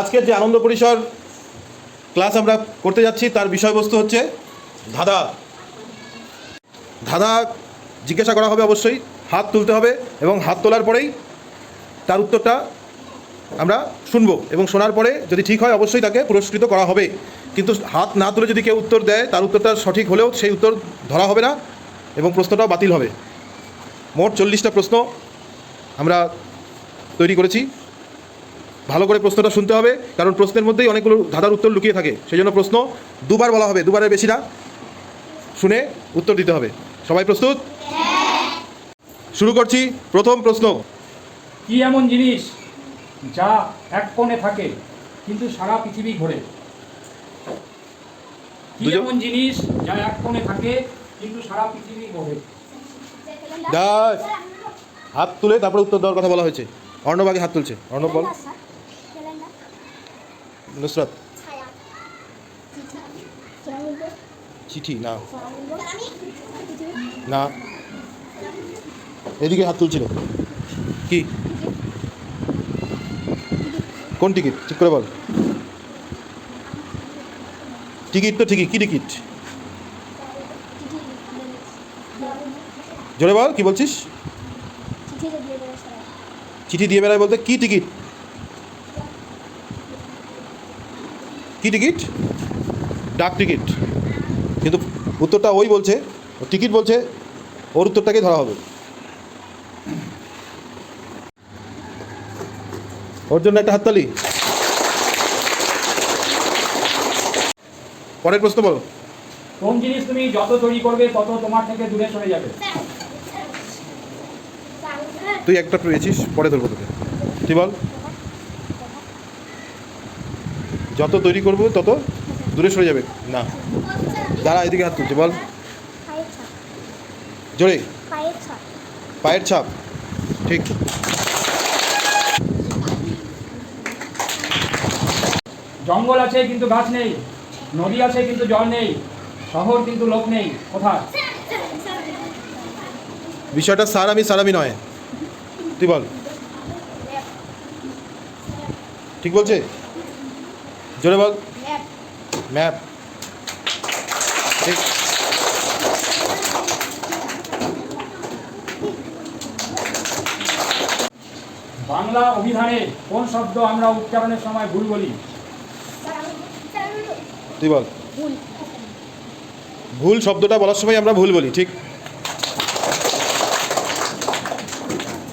আজকের যে আনন্দ পরিসর ক্লাস আমরা করতে যাচ্ছি, তার বিষয়বস্তু হচ্ছে ধাঁধা। ধাঁধা জিজ্ঞাসা করা হবে অবশ্যই, হাত তুলতে হবে এবং হাত তোলার পরেই তার উত্তরটা আমরা শুনব এবং শোনার পরে যদি ঠিক হয় অবশ্যই তাকে পুরস্কৃত করা হবে। কিন্তু হাত না তুলে যদি কেউ উত্তর দেয়, তার উত্তরটা সঠিক হলেও সেই উত্তর ধরা হবে না এবং প্রশ্নটাও বাতিল হবে। মোট চল্লিশটা প্রশ্ন আমরা তৈরি করেছি। ভালো করে প্রশ্নটা শুনতে হবে কারণ প্রশ্নের মধ্যেই অনেকগুলো ধাঁধার উত্তর লুকিয়ে থাকে। সেই জন্য প্রশ্ন দুবার বলা হবে দুবারের বেশি না। শুনে উত্তর দিতে হবে। সবাই প্রস্তুত? শুরু করছি প্রথম প্রশ্ন। কি এমন জিনিস যা এক কোণে থাকে কিন্তু সারা পৃথিবী ঘোরে? কি এমন জিনিস যা এক কোণে থাকে কিন্তু সারা পৃথিবী ঘোরে? দাস! হাত তুলে তারপরে উত্তর দেওয়ার কথা বলা হয়েছে। অর্ণব আগে হাত তুলছে। অর্ণব বল। নুসরাত। চিঠি না। না। এদিকে হাত তুলছিল। কি? কোন টিকিট? ঠিক করে বল। টিকিট তো ঠিকই কি টিকিট? জোরে বল কি বলছিস? চিঠি দিয়ে বেড়ায় বলতে কি টিকিট? কি টিকিট? ডাক টিকিট। কিন্তু উত্তরটা ওই বলছে ও টিকিট বলছে ওর উত্তরটাকে ধরা হবে। ওর জন্য একটা হাততালি। পরের প্রশ্ন বলো। কোন জিনিস তুমি যত তৈরি করবে তত তোমার থেকে দূরে সরে যাবে? তুই একটা পেয়েছিস পরে ধরবো তোকে। তুই বল? যত তৈরি করব তত দূরে সরে যাবে। না। দাঁড়া এদিকে হাত তুলছে বল। জোরে। পায়ের ছাপ। ঠিক। জঙ্গল আছে কিন্তু গাছ নেই। নদী আছে কিন্তু জল নেই। শহর কিন্তু লোক নেই। কোথায়? বিষয়টা স্যার আমি স্যার আমি নয়। তুই বল। ঠিক বলছে? জোরে বল। ম্যাপ। ঠিক। বাংলা অভিধানে কোন শব্দ আমরা উচ্চারণের সময় ভুল বলি? তুই বল। ভুল। শব্দটা বলার সময় আমরা ভুল বলি ঠিক।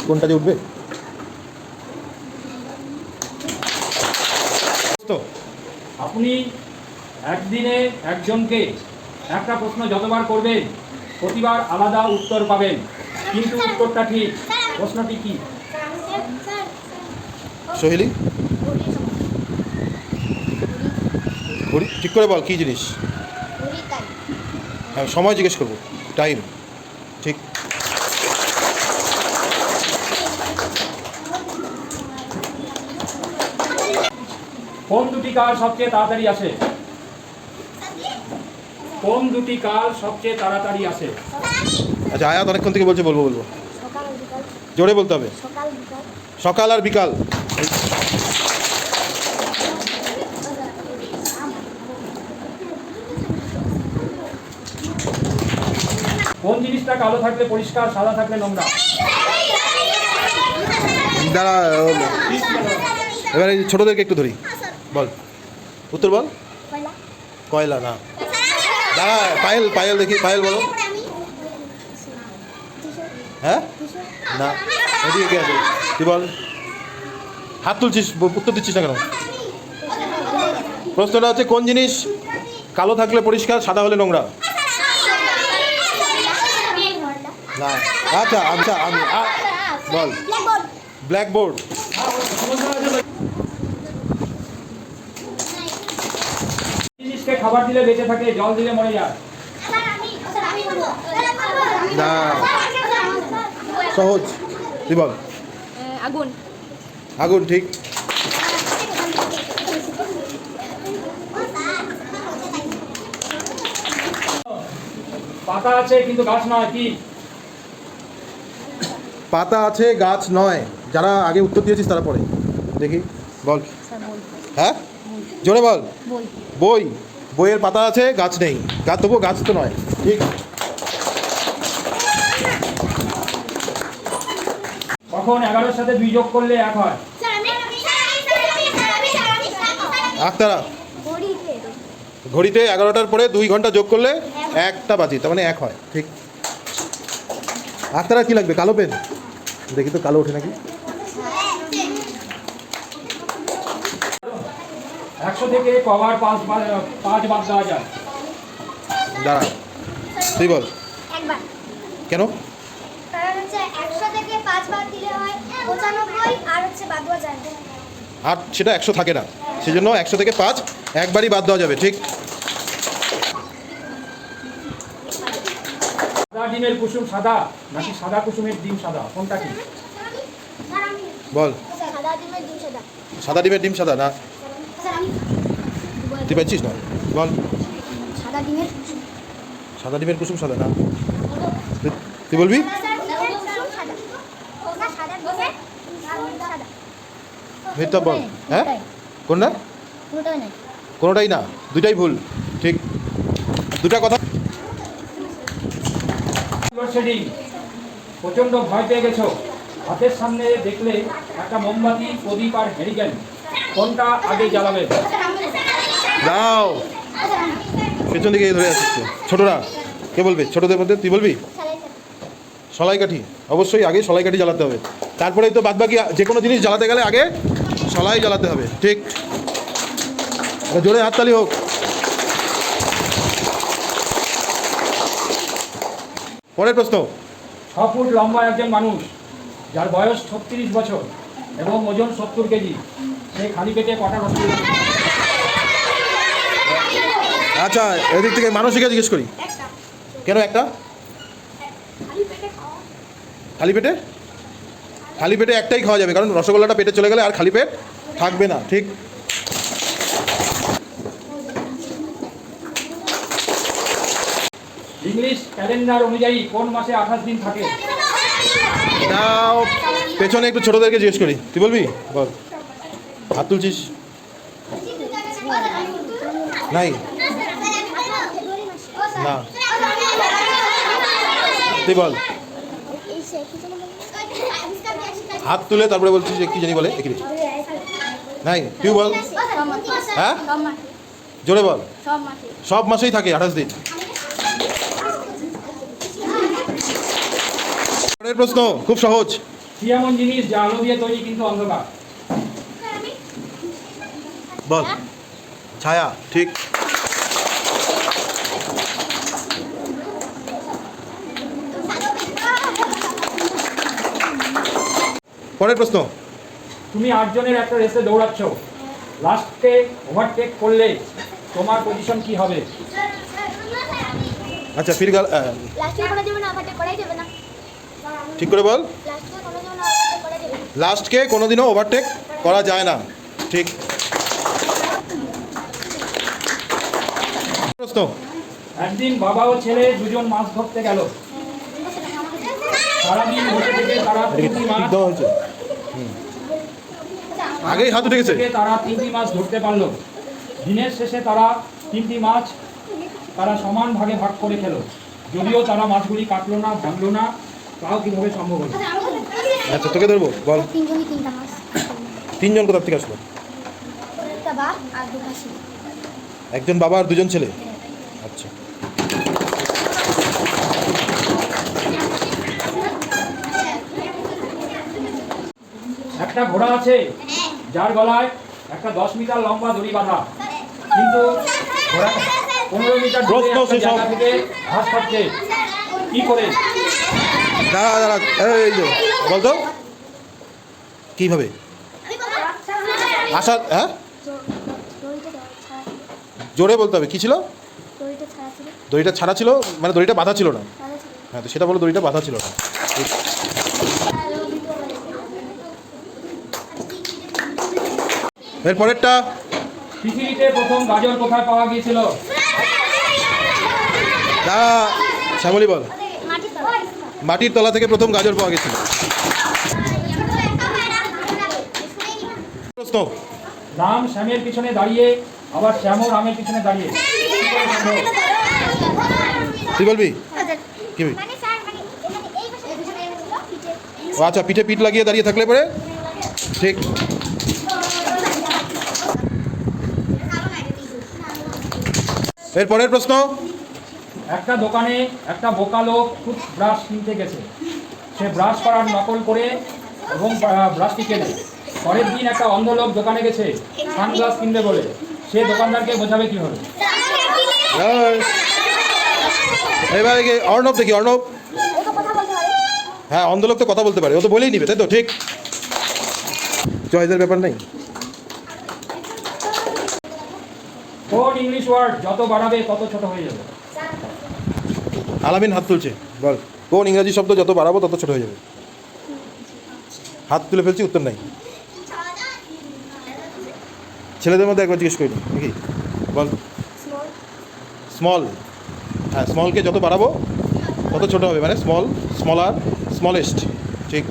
কোনটা যে উঠবে তো আপনি একদিনে একজনকে একটা প্রশ্ন যতবার করবেন প্রতিবার আলাদা উত্তর পাবেন। কিন্তু উত্তরটা ঠিক প্রশ্নটি কি? সোহেলি? ঠিক করে বল কী জিনিস? হ্যাঁ সময় জিজ্ঞেস করব টাইম ঠিক কোন দুটি কাল সবচেয়ে তাড়াতাড়ি আসে? কোন দুটি কাল সবচেয়ে তাড়াতাড়ি আসে? আচ্ছা আয়াত অনেকক্ষণ থেকে বলছে বলব বলব। জোরে বলতে হবে। সকাল আর বিকাল। কোন জিনিসটা কালো থাকলে পরিষ্কার সাদা থাকলে নোংরা? দাঁড়া এবারে ছোটোদেরকে একটু ধরি। বল। উত্তর বল। কয়লা। না। দাঁড়া পায়েল পায়েল দেখি পায়েল বলো। হ্যাঁ? না। এদিকে কে আছে? তুই বল। হাত তুলছিস উত্তর দিচ্ছিস না কেন? প্রশ্নটা হচ্ছে কোন জিনিস কালো থাকলে পরিষ্কার সাদা হলে নোংরা? না। আচ্ছা আচ্ছা আমি বল। ব্ল্যাকবোর্ড খাবার দিলে বেঁচে থাকে জল দিলে মরে যায়। সহজ। তুই বল। আগুন। আগুন ঠিক। পাতা আছে কিন্তু গাছ নয় কি? পাতা আছে গাছ নয়। যারা আগে উত্তর দিয়েছিস তারা পরে। দেখি বল। হ্যাঁ? জোরে বল। বই। বই। বইয়ের পাতা আছে গাছ নেই। গাছ তবুও গাছ তো নয়। ঠিক। কখন এগারোর সাথে দুই যোগ করলে এক হয়? আখতারা ঘড়িতে এগারোটার পরে দুই ঘণ্টা যোগ করলে একটা বাজি তার মানে এক হয়। ঠিক। আখতারা কি লাগবে? কালো পেন? দেখি তো কালো ওঠে নাকি? একশো থেকে কবার পাঁচ পাঁচ বাদ দেওয়া যায়। দাঁড়া। তুই বল। কেন? বার হয় আর সেটা একশো থাকে না। সেজন্য একশো থেকে পাঁচ একবারই বাদ দেওয়া যাবে ঠিক? সাদা ডিমের কুসুম সাদা নাকি সাদা কুসুমের ডিম সাদা? কোনটা কি? বল। সাদা ডিমের ডিম সাদা। সাদা ডিমের ডিম সাদা না? তুই পাচ্ছিস না? বল। সাদা ডিমের কুসুম। সাদা না? তুই- বলবি? ভেতটা বল। হ্যাঁ? কোনটা? কোনোটাই না? দুটাই ভুল। ঠিক। দুটা কথা। প্রচণ্ড ভয় পেয়ে গেছো। হাতের সামনে দেখলে একটা মোমবাতি প্রদীপ আর হেরিকেন। কোনটা আগে জ্বালাবে? দাও। পেছন দিকে ধরে আসছে। ছোটরা, কে বলবে? ছোটদের মধ্যে তুই বলবি? সলাই কাঠি অবশ্যই আগে সলাই কাঠি জ্বালাতে হবে। তারপরেই তো বাদবাকি যে কোনো জিনিস জ্বালাতে গেলে আগে সলাই জ্বালাতে হবে। ঠিক। জোরে হাততালি হোক। পরের প্রশ্ন। ছ ফুট লম্বা একজন মানুষ, যার বয়স ছত্রিশ বছর এবং ওজন সত্তর কেজি, সে খালি পেটে কটা রসগোল্লা? আচ্ছা এদিক থেকে মানসিকা জিজ্ঞেস করি। কেন একটা? খালি পেটে খালি পেটে? একটাই খাওয়া যাবে কারণ রসগোল্লাটা পেটে চলে গেলে আর খালি পেট থাকবে না ঠিক? ইংলিশ ক্যালেন্ডার অনুযায়ী কোন মাসে আঠাশ দিন থাকে? নাও পেছনে একটু ছোটদেরকে জিজ্ঞেস করি। তুই বলবি? বল। হাত তুলছিস? নাই। না। তুই বল। হাত তুলে তারপরে বলছিস যে কি জানি বলে একই নাই তুই বল। হ্যাঁ? জোরে বল। সব সব মাসেই থাকে আঠাশ দিন। পরের প্রশ্ন খুব সহজ। কি এমন জিনিস যা আলো দিয়ে তৈরি কিন্তু অন্ধকার? বল। ছায়া ঠিক। পরের প্রশ্ন। তুমি আটজনের একটা রেসে দৌড়াচ্ছ। লাস্টে ওভারটেক করলে তোমার পজিশন কি হবে? আচ্ছা ফির গেল লাস্টে করে দেবে না করাই দেবে না। ঠিক করে বল। লাস্টে কোনো দেবে না আমাকে করাই দেবে লাস্টকে কোনোদিনও ওভারটেক করা যায় না। ঠিক। প্রশ্ন। একদিন বাবা ও ছেলে দুজন মাছ ধরতে গেল। সারাদিন বসে থেকে তারা আগেই হাত উঠে গেছে। থেকে তারা তিনটি মাছ ধরতে পারল। দিনের শেষে তারা তিনটি মাছ তারা সমান ভাগে ভাগ করে খেলো। যদিও তারা মাছগুলি কাটলো না ভাঙলো না তাও কীভাবে সম্ভব হলো? আচ্ছা তোকে ধরবো বল। তিনজনই তিনটা মাছ। তিনজন কোথার থেকে আসলো? একজন বাবা আর দুজন ছেলে? আচ্ছা। একটা ঘোড়া আছে যার গলায় একটা দশ মিটার লম্বা দড়ি বাঁধা। কিন্তু ঘোড়া পনেরো মিটার। জায়গা থেকে ঘাস খাচ্ছে। কি করে? দাঁড়া দাঁড়া এই যে বলতো? কীভাবে? আশা হ্যাঁ? জোরে বলতে হবে কী ছিল? দড়িটা ছাড়া ছিল। দড়িটা ছাড়া ছিল মানে দড়িটা বাঁধা ছিল না। হ্যাঁ তো সেটা বলো দড়িটা বাঁধা ছিল না। এর পরেরটা? পৃথিবীতে প্রথম গাজর কোথায় পাওয়া গিয়েছিল? দাঁড়া শ্যামলি বল। মাটির তলা থেকে প্রথম গাজর পাওয়া গেছিল প্রশ্ন। রাম শ্যামের পিছনে দাঁড়িয়ে আবার শ্যামও রামের পিছনে দাঁড়িয়ে? তুই বলবি? কি আচ্ছা পিঠে পিঠ লাগিয়ে দাঁড়িয়ে থাকলে পরে? ঠিক। এর পরের প্রশ্ন। একটা দোকানে একটা বোকা লোক খুব ব্রাশ কিনতে গেছে। সে ব্রাশ করার নকল করে এবং ব্রাশটি কেনে পরের দিন একটা অন্ধ লোক দোকানে গেছে সানগ্লাস কিনবে বলে। সে দোকানদারকে বোঝাবে কীভাবে এবার একে অর্ণব দেখি অর্ণব। হ্যাঁ অন্ধ লোক তো কথা বলতে পারে ও তো বলেই নিবে তাই তো? ঠিক। চয়েসের ব্যাপার নেই। ইংলিশ ওয়ার্ড যত বাড়াবে তত ছোট হয়ে যাবে। আলামিন হাত তুলছে, বল। কোন ইংরাজি শব্দ যত বাড়াবো তত ছোট হয়ে যাবে। হাত তুলে ফেলছি, উত্তর নাই। ছেলেদের মধ্যে একবার জিজ্ঞেস করি নাকি? বল। স্মল। হ্যাঁ স্মলকে যত বাড়াবো তত ছোট হবে মানে স্মল, স্মলার, স্মলেস্ট। ঠিক।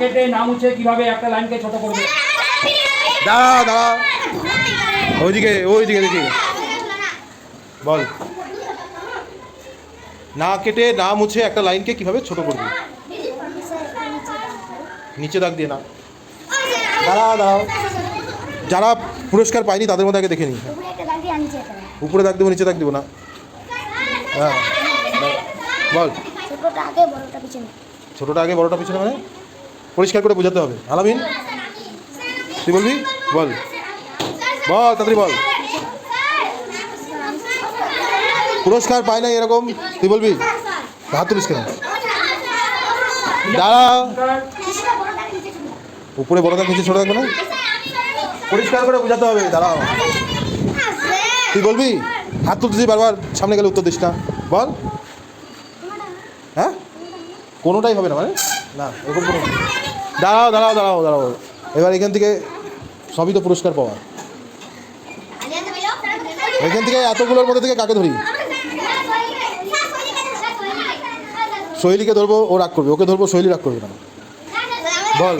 না কেটে না মুছে কীভাবে একটা লাইনকে ছোট করবে? দাঁড়া দাঁড়া ওইদিকে ওইদিকে দেখি। বল। না কেটে না মুছে একটা লাইনকে কীভাবে ছোট করবি? নিচে দাগ দিয়ে না। দাঁড়া দাঁড়াও। যারা পুরস্কার পায়নি তাদের মধ্যে আগে দেখে নিই। উপরে একটা দাগ দেবো নিচে দাগ দেবো না। হ্যাঁ। বল। ছোটটা আগে বড়টা পিছনে। ছোটোটা আগে বড়টা পিছনে মানে? পরিষ্কার করে বোঝাতে হবে। আলামিন, তুই বলবি? বল। বল, তাড়াতাড়ি বল। পুরস্কার পায় না এরকম, তুই বলবি? হাত তুলিস কেন? দাঁড়া। উপরে বড় নিচে ছোটো থাকবে না? পরিষ্কার করে বোঝাতে হবে, দাঁড়াও। তুই বলবি? হাত তুলতেছি বারবার, সামনে গেলে উত্তর দিস না। বল। হ্যাঁ? কোনোটাই হবে না মানে? না, এরকম কোনো দাঁড়াও দাঁড়াও দাঁড়াও দাঁড়াও। এবার এখান থেকে সবই তো পুরস্কার পাওয়া। এখান থেকে এতগুলোর মধ্যে থেকে কাকে ধরি? শৈলীকে ধরবো ও রাগ করবে। ওকে ধরবো শৈলী রাগ করবে না। বল।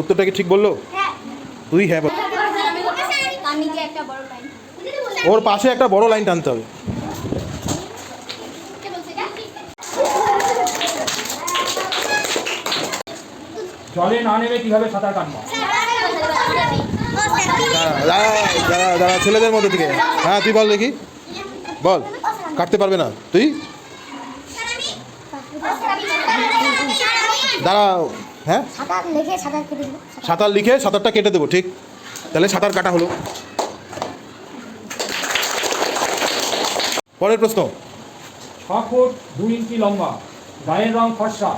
উত্তরটা কি ঠিক বলল? তুই হ্যাঁ ওর পাশে একটা বড় লাইন টানতে হবে কে বলছে এটা জলে না নেমে কীভাবে সাঁতার কাটবো? দাঁড়া দাঁড়া ছেলেদের মধ্যে থেকে। হ্যাঁ তুই বল দেখি। বল কাটতে পারবে না। তুই? দাঁড়া হ্যাঁ? সাঁতার লিখে সাঁতারটা কেটে দেবো ঠিক? তাহলে সাঁতার কাটা হলো। পরের প্রশ্ন। ছ ফুট দু ইঞ্চি লম্বা গায়ের রং ফর্সা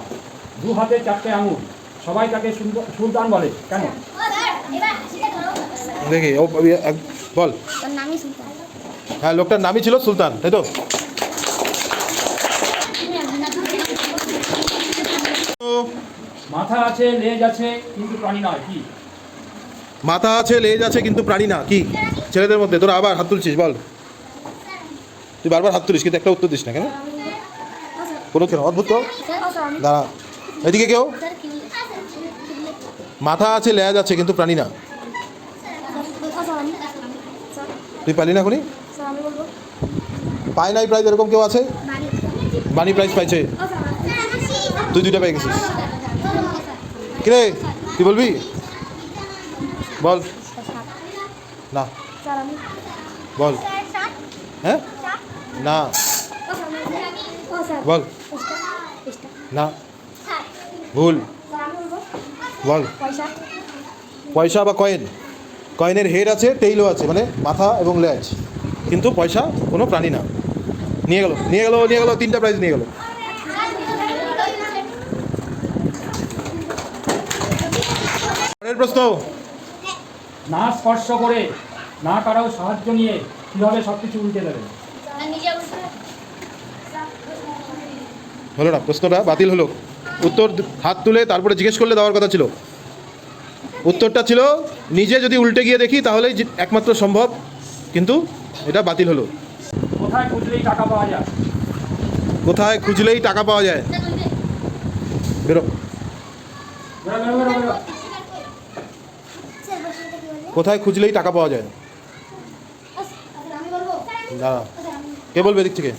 দু হাতে চারটে আঙুল। সবাই তাকে সুলতান বলে। কেন? দেখি ও বল নামই সুলতান হ্যাঁ লোকটার নামই ছিল সুলতান তাই তো? মাথা আছে লেজ আছে কিন্তু প্রাণী নয় কি? মাথা আছে লেজ আছে কিন্তু প্রাণী না কি? ছেলেদের মধ্যে তোরা আবার হাত তুলছিস বল। তুই বারবার হাত তুলিস কিন্তু একটা উত্তর দিস না কেন? কোনো কেন অদ্ভুত দাঁড়া। এদিকে কেউ? মাথা আছে, লেজ আছে, কিন্তু প্রাণী না। তুই পালি না এখনই? পায় নাই প্রাইজ এরকম কেউ আছে? বানি প্রাইজ পাইছে। তুই দুইটা পেয়ে গেছিস। কিরে তুই বলবি? বল। না। বল। হ্যাঁ? না। বল। না। ভুল। বল পয়সা পয়সা বা কয়েন কয়েনের হেড আছে টেইলও আছে মানে মাথা এবং লেজ। কিন্তু পয়সা কোনো প্রাণী না। নিয়ে গেল নিয়ে গেল নিয়ে গেল তিনটা প্রাইজ নিয়ে গেল। পরের প্রশ্ন। না স্পর্শ করে না কারও সাহায্য নিয়ে কীভাবে সব কিছু উল্টে দেবে? হলো না প্রশ্নটা বাতিল হলো। উত্তর হাত তুলে তারপরে জিজ্ঞেস করলে দেওয়ার কথা ছিল। উত্তরটা ছিল নিজে যদি উল্টে গিয়ে দেখি তাহলেই একমাত্র সম্ভব কিন্তু এটা বাতিল হলো। কোথায় খুঁজলেই টাকা পাওয়া যায়? কোথায় খুঁজলেই টাকা পাওয়া যায়? বেরো। কোথায় খুঁজলেই টাকা পাওয়া যায়? দাঁড়া। কে বলবে এদিক থেকে?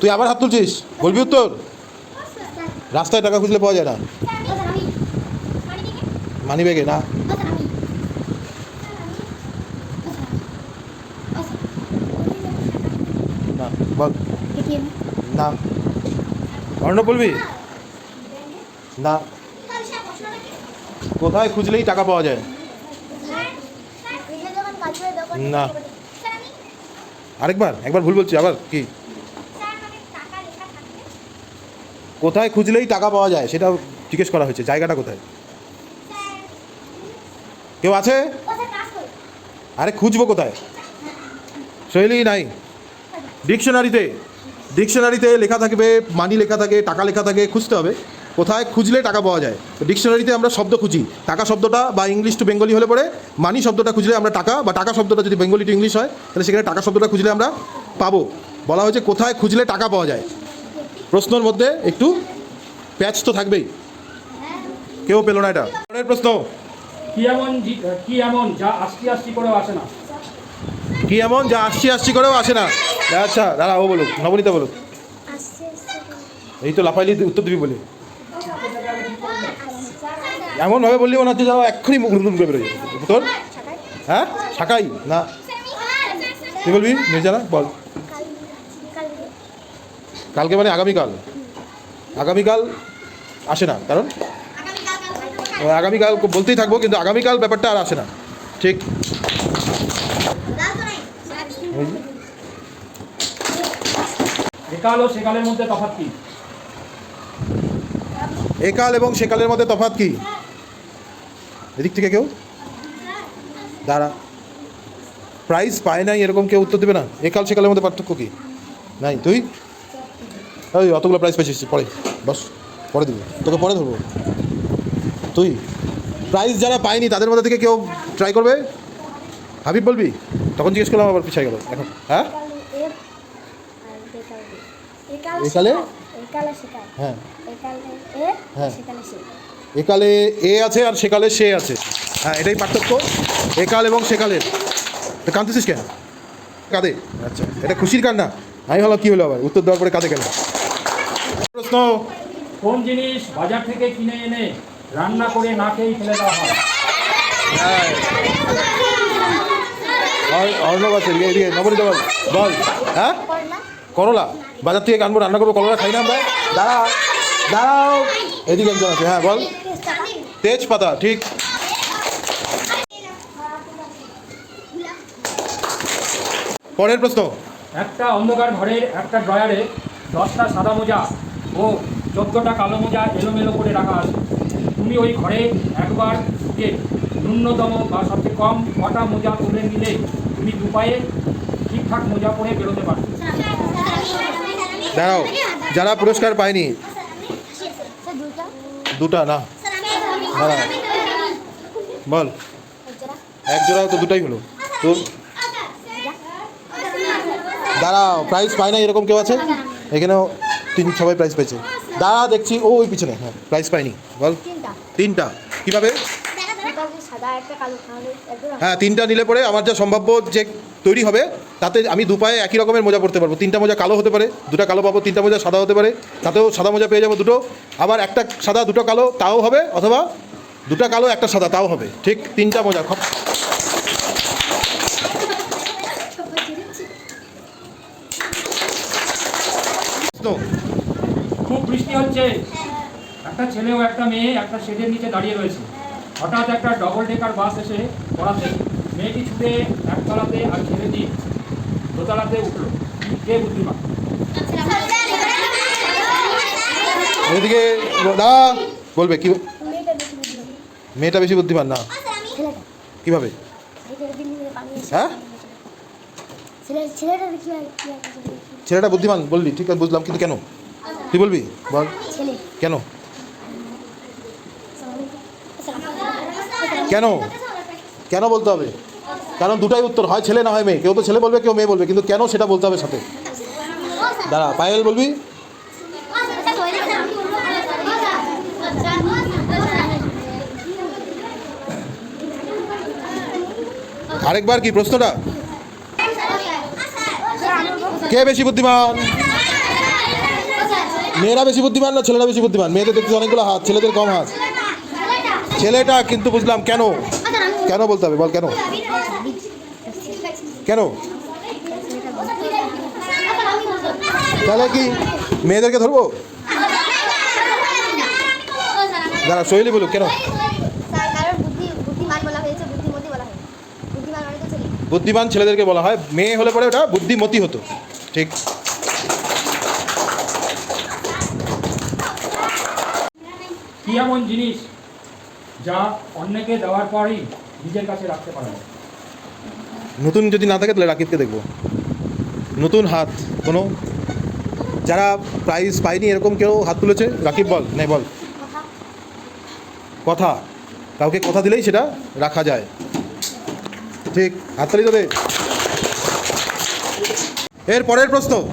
তুই আবার হাত তুলছিস? বলবি উত্তর? রাস্তায় টাকা খুঁজলে পাওয়া যায় না। মানি ব্যাগে না? না বল। না। বলবি? না। কোথায় খুঁজলেই টাকা পাওয়া যায়? না। আরেকবার একবার ভুল বলছি আবার কি স্যার মানে টাকা লেখা থাকবে কোথায় খুঁজলেই টাকা পাওয়া যায় সেটা জিজ্ঞেস করা হয়েছে। জায়গাটা কোথায়? কেউ আছে? আরে খুঁজবো কোথায়? শৈলী নাই। ডিকশনারিতে। ডিকশনারিতে লেখা থাকবে মানি লেখা থাকে, টাকা লেখা থাকে, খুঁজতে হবে। কোথায় খুঁজলে টাকা পাওয়া যায়? ডিকশনারিতে আমরা শব্দ খুঁজি। টাকা শব্দটা বা ইংলিশ টু বেঙ্গলি হলে পরে মানি শব্দটা খুঁজলে আমরা টাকা বা টাকা শব্দটা যদি বেঙ্গলি টু ইংলিশ হয়, তাহলে সেখানে টাকা শব্দটা খুঁজলে আমরা পাবো। বলা হয়েছে কোথায় খুঁজলে টাকা পাওয়া যায়? প্রশ্নর মধ্যে একটু প্যাচ তো থাকবেই। কেউ পেল না এটা। পরের প্রশ্ন। কি এমন কি এমন যা আস্তি আস্তি করেও আসে না। কি এমন যা আসছি আসছি করেও আসে না। আচ্ছা দাঁড়া ও বলুক নবনীতা বলুক। এই তো লাফাইলি উত্তর দিবি বলে। এমনভাবে বললি মনে হচ্ছে যাও এক্ষুনি মুখ নতুন করে বেরোয়। তোর হ্যাঁ? শাকাই? না। কি বলবি? নির্জানা বল। কালকে মানে আগামীকাল। আগামীকাল আসে না কারণ? আগামীকাল বলতেই থাকব কিন্তু আগামীকাল ব্যাপারটা আর আসে না। ঠিক? একাল ও সেকালের মধ্যে তফাৎ কি? একাল এবং সেকালের মধ্যে তফাৎ কি? এদিক থেকে কেউ? দাঁড়া। প্রাইজ পায় নাই এরকম কেউ উত্তর দেবে না। একাল সেকালের মধ্যে পার্থক্য কি? নাই। তুই? ওই অতগুলো প্রাইজ পেয়েছিস, পরে, বস, পরে দিবি। তোকে পরে ধরবো। তুই প্রাইজ যারা পায়নি, তাদের মধ্যে থেকে কেউ ট্রাই করবে? হাবিব বলবি? তখন জিজ্ঞেস করলাম, আবার পিছাই গেল। এখন হ্যাঁ? একালে? হ্যাঁ। হ্যাঁ। একালে এ আছে আর সেকালে সে আছে। হ্যাঁ এটাই পার্থক্য। একাল এবং সেকালের। কাঁদতেছিস কেন? কাঁদে। আচ্ছা এটা খুশির কান্না। আমি ভাবলাম কী হলো আবার? উত্তর দেওয়ার পরে কাঁদে কেন? প্রশ্ন কোন জিনিস বাজার থেকে কিনে এনে রান্না করে না খেয়েই ফেলে দেওয়া হয়? হ্যাঁ। অর্ণব আছে এদিকে বল বল হ্যাঁ? করলা করলা বাজার থেকে আনব রান্না করব করলা খাই না আমরা? দাঁড়া দাঁড়াও। এদিকে একজন আছে হ্যাঁ বল। তেজপাতা ঠিক। পরের প্রশ্ন। একটা অন্ধকার ঘরের একটা ড্রয়ারে দশটা সাদা মোজা ও চোদ্দোটা কালো মোজা এলোমেলো করে রাখা আছে। তুমি ওই ঘরে একবার ঢুকে ন্যূনতম বা সবচেয়ে কম কটা মোজা তুলে নিলে তুমি দু পায়ে ঠিকঠাক মোজা পরে বেরোতে পারবে। দাঁড়াও, যারা পুরস্কার পায়নি, দুটা না? দাঁড়া বল, এক জোড়া তো দুটাই হলো। তো দাঁড়াও প্রাইজ পায় না এরকম কেউ আছে? এখানেও তিন সবাই প্রাইজ পেয়েছে। দাঁড়া দেখছি। ও ওই পিছনে। হ্যাঁ প্রাইজ পাইনি বল। তিনটা। তিনটা। কীভাবে? হ্যাঁ তিনটা নিলে পরে আমার যা সম্ভাব্য যে তৈরি হবে তাতে আমি দু পায়ে একই রকমের মোজা পড়তে পারব। তিনটা মোজা কালো হতে পারে দুটা কালো পাবো তিনটা মোজা সাদা হতে পারে তাতেও সাদা মোজা পেয়ে যাব দুটো। আবার একটা সাদা দুটো কালো তাও হবে অথবা দুটা কালো একটা সাদা তাও হবে। ঠিক তিনটা মোজা। হচ্ছে একটা ছেলে ও একটা মেয়ে একটা শেডের নিচে দাঁড়িয়ে রয়েছে। হঠাৎ একটা ডবল ডেকার বাস এসে পড়াতে মেয়েটি ছুটে একতলাতে আর ছেলেটি দোতলাতে উঠল। কে বুদ্ধিমান? এদিকে না বলবে কি? মেয়েটা বেশি বুদ্ধিমান না? কীভাবে? হ্যাঁ। ছেলেটা বুদ্ধিমান বললি, ঠিক আছে, বুঝলাম, কিন্তু কেন? তুই বলবি? বল। কেন? কেন? কেন বলতে হবে? কারণ দুটাই উত্তর, হয় ছেলে না হয় মেয়ে। কেউ তো ছেলে বলবে, কেউ মেয়ে বলবে, কিন্তু কেন সেটা বলতে হবে সাথে। দাঁড়া, পায়েল বলবি? আরেকবার কি প্রশ্নটা? কে বেশি বুদ্ধিমান? মেয়েরা বেশি বুদ্ধিমান না ছেলেরা বেশি বুদ্ধিমান? মেয়েদের দেখতে অনেকগুলো হাত, ছেলেদের কম হাত। ছেলেটা কিন্তু বুঝলাম কেন? কেন বলতে হবে? বল, কেন? কেন? তাহলে কি মেয়েদেরকে ধরবো? দাঁড়া, শৈলী বলুক, কেন? বুদ্ধিমান ছেলেদেরকে বলা হয়। মেয়ে হলে পরে ওটা বুদ্ধিমতী হতো। ঠিক? এমন জিনিস যা অন্যকে দেওয়ার পরই নিজের কাছে রাখতে পারে নতুন যদি না থাকে, তাহলে রাকিবকে দেখব। নতুন হাত, কোনো? যারা প্রাইজ পায়নি, এরকম কেউ হাত তুলেছে? রাকিব, বল। নাই, বল। কথা। কাউকে কথা দিলেই সেটা রাখা যায়। ঠিক হাততালি তো দে এর পরের প্রশ্ন।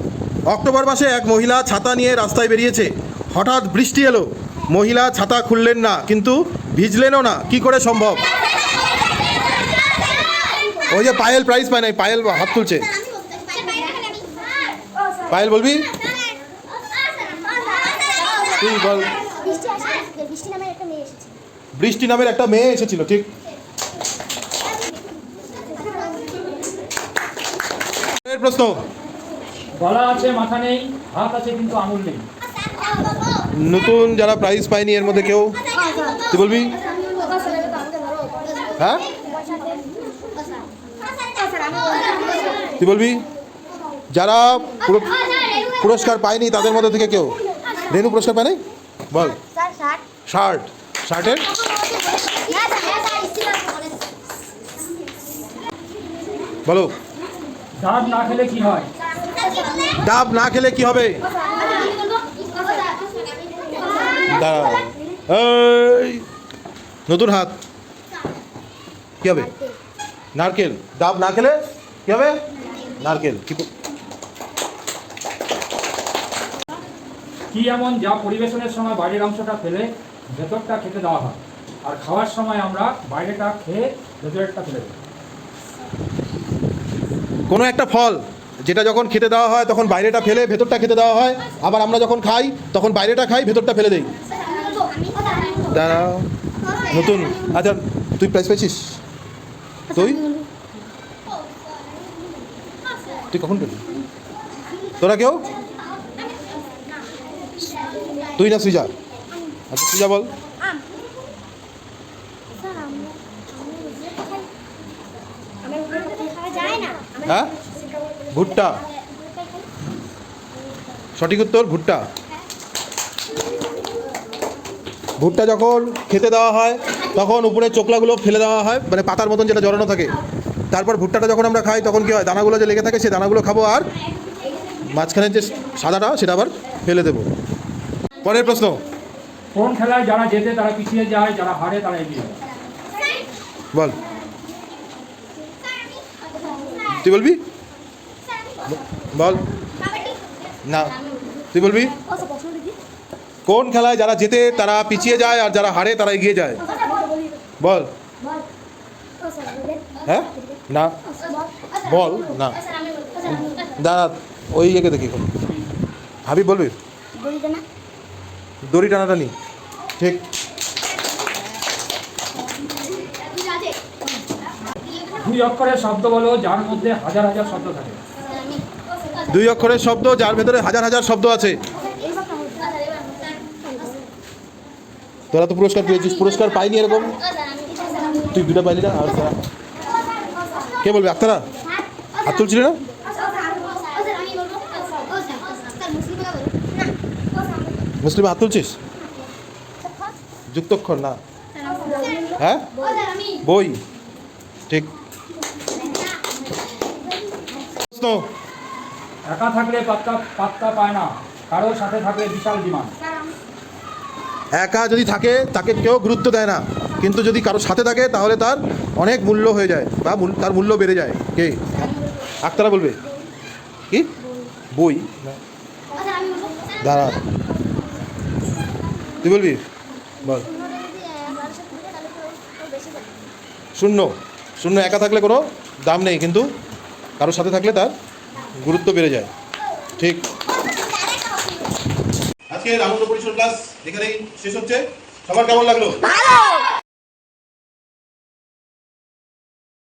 অক্টোবর মাসে এক মহিলা ছাতা নিয়ে রাস্তায় বেরিয়েছে। হঠাৎ বৃষ্টি এলো। মহিলা ছাতা খুললেন না, কিন্তু ভিজলেনও না। কি করে সম্ভব? ওই যে পায়েল প্রাইজ পায় নাই, পায়েল হাত তুলছে। পায়েল বলবি? তুই বল। বৃষ্টি নামের একটা মেয়ে এসেছিল, ঠিক। প্রশ্ন। গলা আছে, মাথা নেই, হাত আছে, কিন্তু আঙুল নেই। নতুন যারা প্রাইজ পায়নি এর মধ্যে কেউ? তুই বলবি? হ্যাঁ? তুই বলবি? যারা পুরো- পুরস্কার পায়নি তাদের মধ্যে থেকে কেউ? রেনু পুরস্কার পায়নি বল। শার্ট শার্টের বলো। ডাব না খেলে কি হয়? ডাব না খেলে কি হবে? দাঁড়াও। এই নতুন হাত। কি হবে? নারকেল। ডাব না খেলে কি হবে? নারকেল। কি কি এমন যা পরিবেশনের সময় বাইরের অংশটা ফেলে ভেতরটা খেতে দেওয়া হয়? আর খাওয়ার সময় আমরা বাইরেটা খেয়ে ভেতরেরটা ফেলে দিই। কোনো একটা ফল। যেটা যখন খেতে দেওয়া হয়, তখন বাইরেটা ফেলে ভেতরটা খেতে দেওয়া হয়। আবার আমরা যখন খাই, তখন বাইরেটা খাই, ভেতরটা ফেলে দেই। দাঁড়াও। নতুন। আচ্ছা তুই প্রাইস পেয়েছিস? তুই? তুই কখন পেলি? তোরা কেউ? তুই না সুজা? আচ্ছা সুজা বল। হ্যাঁ? ভুট্টা। সঠিক উত্তর ভুট্টা। ভুট্টা যখন খেতে দেওয়া হয় তখন উপরে চোখলাগুলো ফেলে দেওয়া হয় মানে পাতার মতন যেটা জড়ানো থাকে। তারপর ভুট্টাটা যখন আমরা খাই তখন কী হয় দানাগুলো যে লেগে থাকে সেই দানাগুলো খাব আর মাঝখানের যে সাদাটা সেটা আবার ফেলে দেবো। পরের প্রশ্ন। কোন খেলায় যারা জেতে তারা পিছিয়ে যায় যারা হারে তারা এগিয়ে বল। তুই বলবি? বল। না। তুই বলবি? কোন খেলায় যারা জেতে তারা পিছিয়ে যায় আর যারা হারে তারা এগিয়ে যায়? বল। হ্যাঁ? না। বল। না। দাঁড়া, ওই ইয়েকে দেখি হাবি বলবি? দড়ি টানাটানি ঠিক। দুই অক্ষরের শব্দ বলো, যার মধ্যে হাজার হাজার শব্দ থাকে। দুই অক্ষরের শব্দ, যার ভেতরে হাজার হাজার শব্দ আছে। তোরা তো পুরস্কার পেয়েছিস, পুরস্কার পাইনি এরকম। তুই দুটো পাইলি না? আর কে বলবে, আক্তারা? হাত তুলছিলি না? মুসলিম হাত তুলছিস যুক্তক্ষর না। হ্যাঁ? বই। ঠিক। প্রশ্ন। একা থাকলে পাত্তা পাত্তা পায় না। সাথে বিশাল ডিমান্ড। একা যদি থাকে, তাকে কেউ গুরুত্ব দেয় না। কিন্তু যদি কারোর সাথে থাকে, তাহলে তার অনেক মূল্য হয়ে যায় বা তার মূল্য বেড়ে যায়। কে? আক্তারা বলবে। কি? বই? দাঁড়া। তুই বলবি? বল। শূন্য। শূন্য একা থাকলে কোনো দাম নেই, কিন্তু কারোর সাথে থাকলে তার গুরুত্ব বেড়ে যায়। ঠিক। আজকের আনন্দ পরিসর ক্লাস এখানেই শেষ হচ্ছে সবার কেমন লাগল?